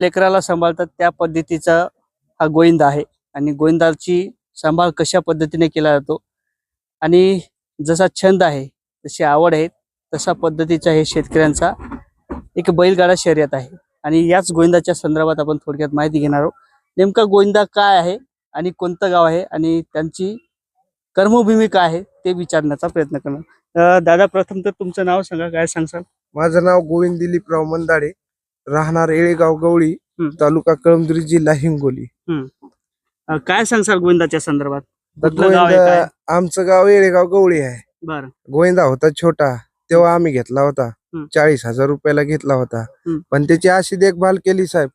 लेकराला सांभाळतात त्या पद्धतीचा हा गोविंदा आहे. आणि गोविंदाची सांभाळ कशा पद्धतीने केला जातो? आणि जसा छंद आहे तशी आवड आहे तसा पद्धतीचा हे शेतकऱ्यांचा एक बैलगाडा शर्यत आहे. आणि याच गोविंदाच्या संदर्भात आपण थोडक्यात माहिती घेणार आहोत. नेमका गोविंदा काय आहे आणि कोणतं गाव आहे आणि त्यांची कर्मभूमी काय आहे ते विचारण्याचा प्रयत्न करणार. दादा प्रथम तर तुमचं नाव सांगा काय सांगसाल? माझं नाव गोविंद दिलीपराव मंदाडे. राहणार येळेगाव गवळी. तालुका कळमदुरी जिल्हा हिंगोली. अं, काय सांगसाल गोविंदाच्या संदर्भात? तर कुठलं गाव आहे गोविंदा आमचं गाव येळेगाव गवळी आहे. बरं. गोविंदा होता छोटा तेव्हा आम्ही घेतला होता. चाळीस हजार रुपयाला घेतला होता. पण त्याची अशी देखभाल केली साहेब.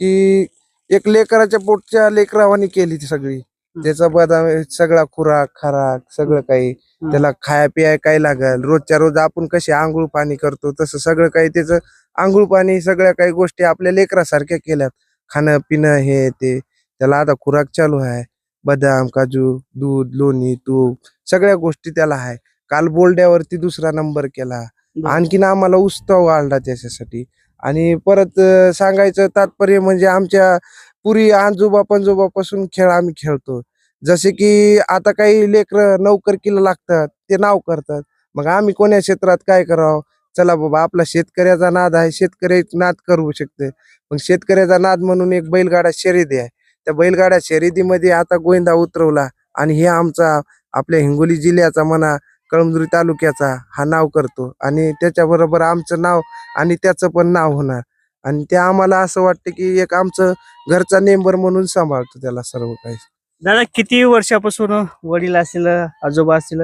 की एक लेकराच्या पोटच्या लेकरावानी केली ती सगळी. त्याचा बदाम सगळा खुराक खराक सगळं काही. त्याला खाया पिया काय लागल? रोजच्या रोज आपण कसे आंघोळ पाणी करतो तसं सगळं काही त्याचं आंघोळ पाणी सगळ्या काही गोष्टी आपल्या लेकरासारख्या केल्यात. खाणं पिणं हे ते. त्याला आता खुराक चालू आहे. बदाम काजू दूध लोणी तूप सगळ्या गोष्टी त्याला आहे. काल बोलड्यावरती दुसरा नंबर केला. आणखीन आम्हाला उत्सव वाढला त्याच्यासाठी. आणि परत सांगायचं तात्पर्य म्हणजे आमच्या पुरी आजोबा पंजोबापासून खेळ आम्ही खेळतो. जसे की आता काही लेकर नोकरकीला लागतात ते नाव करतात. मग आम्ही कोण्या क्षेत्रात काय करावं? चला बाबा आपला शेतकऱ्याचा नाद आहे शेतकऱ्याचा नाद करू शकते. मग शेतकऱ्याचा नाद म्हणून एक बैलगाडा शर्यती आहे. त्या बैलगाडा शर्यतीमध्ये आता गोविंदा उतरवला आणि हे आमचा आपल्या हिंगोली जिल्ह्याचा म्हणा कळमनुरी तालुक्याचा हा नाव करतो. आणि त्याच्याबरोबर आमचं नाव आणि त्याचं पण नाव होणार. आणि ते आम्हाला असं वाटतं की एक आमचं घरचा नेंबर म्हणून सांभाळतो त्याला सर्व काही. दादा किती वर्षापासून वडील असतील आजोबा असतील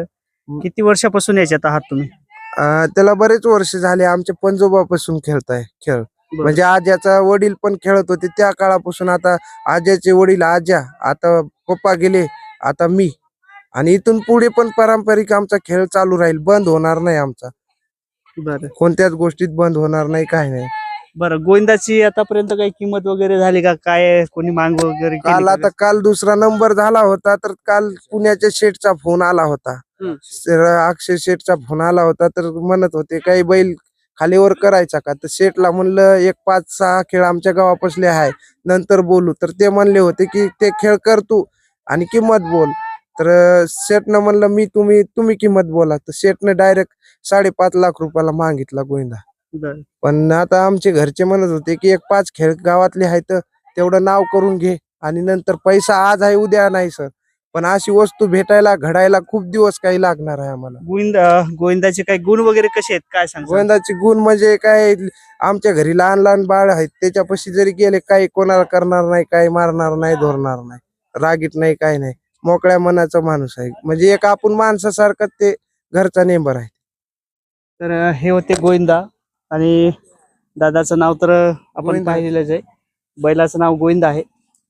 किती वर्षापासून याच्यात आहात तुम्ही? अं, त्याला बरेच वर्ष झाले आमच्या पंजोबापासून खेळताय खेळ. म्हणजे आज्याचा वडील पण खेळत होते त्या काळापासून आता आज्याचे वडील आज्या आता पप्पा गेले आता मी. आणि इथून पुढे पण पारंपरिक आमचा खेळ चालू राहील बंद होणार नाही आमचा. बरं. कोणत्याच गोष्टीत बंद होणार नाही काय नाही. बरं गोविंदाची आतापर्यंत काही किंमत वगैरे झाली का? काय कोणी मांग वगैरे केली काल का? आता काल दुसरा नंबर झाला होता तर काल पुण्याच्या शेठचा फोन आला होता. हम्म. तर अक्षय शेठचा फोन आला होता तर म्हणत होते काही बैल खालीवर करायचा का? तर शेठला म्हणलं एक पाच सहा खेळ आमच्या गावापासले आहे नंतर बोलू. तर ते म्हणले होते की ते खेळ कर तू आणि किंमत बोल. तर शेठनं म्हणलं मी तुम्ही तुम्ही किंमत बोला. तर शेठनं डायरेक्ट साडेपाच लाख रुपयाला मागितला गोविंदा. बरं. पण आता आमचे घरचे म्हणत होते की एक पाच खेळ गावातले आहेत तेवढं नाव करून घे आणि नंतर पैसा आज आहे उद्या नाही सर. पण अशी वस्तू भेटायला घडायला खूप दिवस काही लागणार आहे आम्हाला. गोविंद गोविंदाचे काही गुण वगैरे कसे आहेत? काय सांग गोविंदाचे गुण म्हणजे काय आमच्या घरी लहान लहान बाळ आहेत त्याच्यापाशी जरी गेले काही कोणाला करणार नाही काही मारणार नाही धरणार नाही रागीट नाही काही नाही. मोकळ्या मनाचा माणूस आहे. म्हणजे एक आपण माणसासारखं ते घरचा नेंबर आहे. तर हे होते गोविंदा. आणि दादाचं नाव तर आपण. पाहिलेलंच आहे. बैलाचं नाव गोविंदा आहे.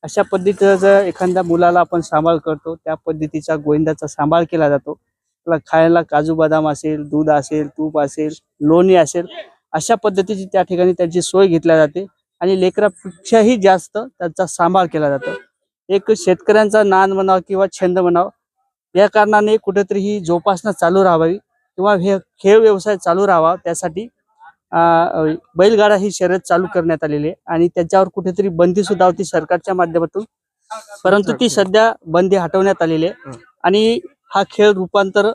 अशा पद्धतीचं जर एखाद्या मुलाला आपण सांभाळ करतो त्या पद्धतीचा गोविंदाचा सांभाळ केला जातो. त्याला खायला काजू बदाम असेल दूध असेल तूप असेल लोणी असेल अशा पद्धतीची त्या ठिकाणी त्यांची सोय घेतल्या जाते. आणि लेकरापेक्षाही जास्त त्यांचा सांभाळ केला जातो. एक शेतकऱ्यांचा नाद म्हणावा किंवा छंद म्हणावा या कारणाने कुठेतरी ही जोपासना चालू राहावी किंवा हे खेळ व्यवसाय चालू राहावा त्यासाठी बैलगाडा ही शर्यत चालू करण्यात आलेली आहे. आणि त्याच्यावर कुठेतरी बंदी सुद्धा होती सरकारच्या माध्यमातून. परंतु ती सध्या बंदी हटवण्यात आलेली आहे. आणि हा खेळ रूपांतर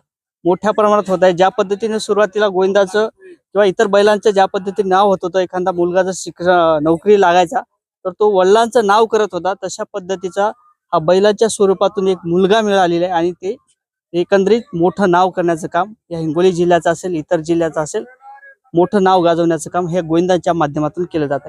मोठ्या प्रमाणात होत आहे. ज्या पद्धतीने सुरुवातीला गोविंदाचं किंवा इतर बैलांचं ज्या पद्धतीने नाव होत होतं एखादा मुलगा जर शिक्षण नोकरी लागायचा तर तो वडिलांचं नाव करत होता. तशा पद्धतीचा हा बैलाच्या स्वरूपातून एक मुलगा मिळालेला आहे. आणि ते एकंदरीत मोठं नाव करण्याचं काम या हिंगोली जिल्ह्याचं असेल इतर जिल्ह्याचं असेल मोठं नाव गाजवण्याचं काम हे गोविंदांच्या माध्यमातून केलं जात आहे.